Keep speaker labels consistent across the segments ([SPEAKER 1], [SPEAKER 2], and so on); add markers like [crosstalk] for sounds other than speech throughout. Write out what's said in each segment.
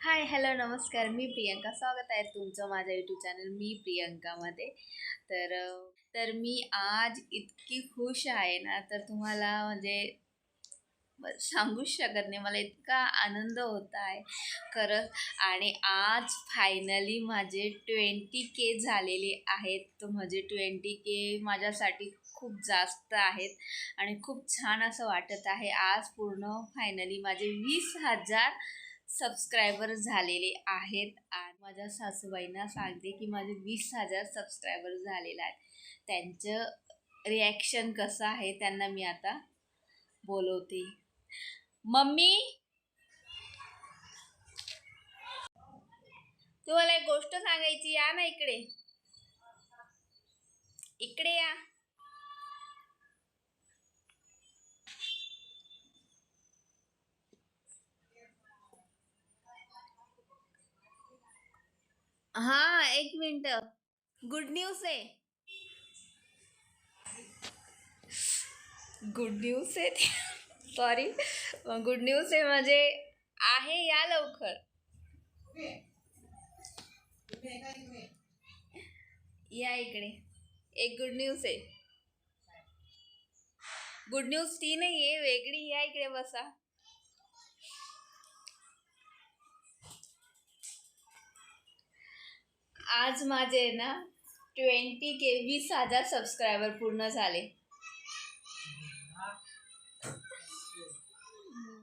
[SPEAKER 1] Hi hello नमस्कार. मी प्रियंका. स्वागत आहे तुमचं माझ्या यूट्यूब चॅनल मी प्रियंकामध्ये. तर तर मी आज इतकी खुश आहे ना तर तुम्हाला म्हणजे सांगूच शकत नाही. मला इतका आनंद होत आहे खरंच. आणि आज फायनली माझे ट्वेंटी के झालेले आहेत. तर म्हणजे ट्वेंटी के माझ्यासाठी खूप जास्त आहेत आणि खूप छान असं वाटत आहे. आज पूर्ण फायनली माझे वीस हजार सबस्क्रायबर झालेले आहेत आणि माझ्या सासूबाईंना सांगते की माझे वीस हजार सबस्क्रायबर झालेले आहेत. त्यांचं रिॲक्शन कसं आहे त्यांना मी आता बोलवते. मम्मी! तुम्हाला एक गोष्ट सांगायची या ना इकडे. इकडे या. हा एक मिनिट. गुड न्यूज आहे. गुड न्यूज आहे सॉरी गुड न्यूज आहे म्हणजे आहे या लवकर. या इकडे. एक गुड न्यूज आहे. गुड न्यूज ती नाही आहे वेगळी या इकडे बसा. आज माझे ना ट्वेंटी के वीस हजार सबस्क्रायबर पूर्ण झाले.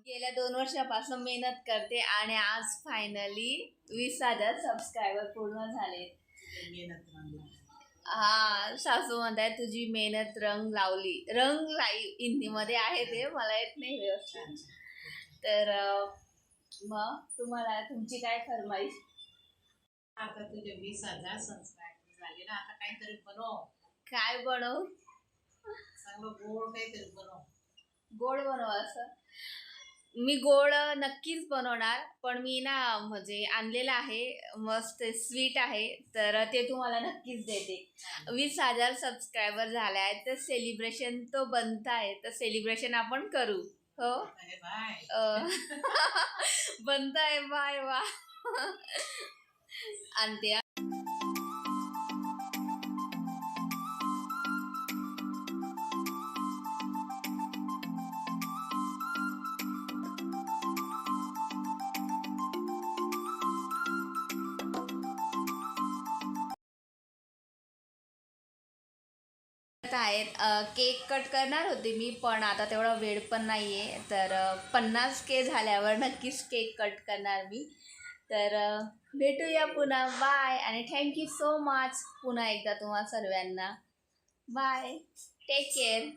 [SPEAKER 1] गेल्या दोन वर्षापासून मेहनत करते आणि आज फायनली वीस हजार सबस्क्रायबर पूर्ण झाले. हा सासू म्हणताय तुझी मेहनत रंग लावली. रंग लाई हिंदीमध्ये आहे ते मला येत नाही व्यवस्थित. तर मग तुम्हाला तुमची काय फरमाईश?
[SPEAKER 2] आता तुझे वीस हजार सबस्क्रायबर झाले ना आता काहीतरी बनव.
[SPEAKER 1] काय बनवू?
[SPEAKER 2] चांगलं गोड काहीतरी बनव.
[SPEAKER 1] गोड बनव असं. मी गोड नक्कीच बनवणार पण मी ना म्हणजे आणलेलं आहे मस्त स्वीट आहे तर ते तुम्हाला नक्कीच देते. वीस हजार सबस्क्रायबर झाले आहेत तर सेलिब्रेशन तो बनत आहे तर सेलिब्रेशन आपण करू. हो? [laughs] बनत आहे बाय वा. आणते आहेत केक कट करणार होते मी पण आता तेवढा वेळ पण नाही आहे तर पन्नास के झाल्यावर नक्कीच केक कट करणार मी. तर भेटूया पुन्हा. बाय आणि थँक्यू सो मच पुन्हा एकदा तुम्हा सर्वांना. Bye take care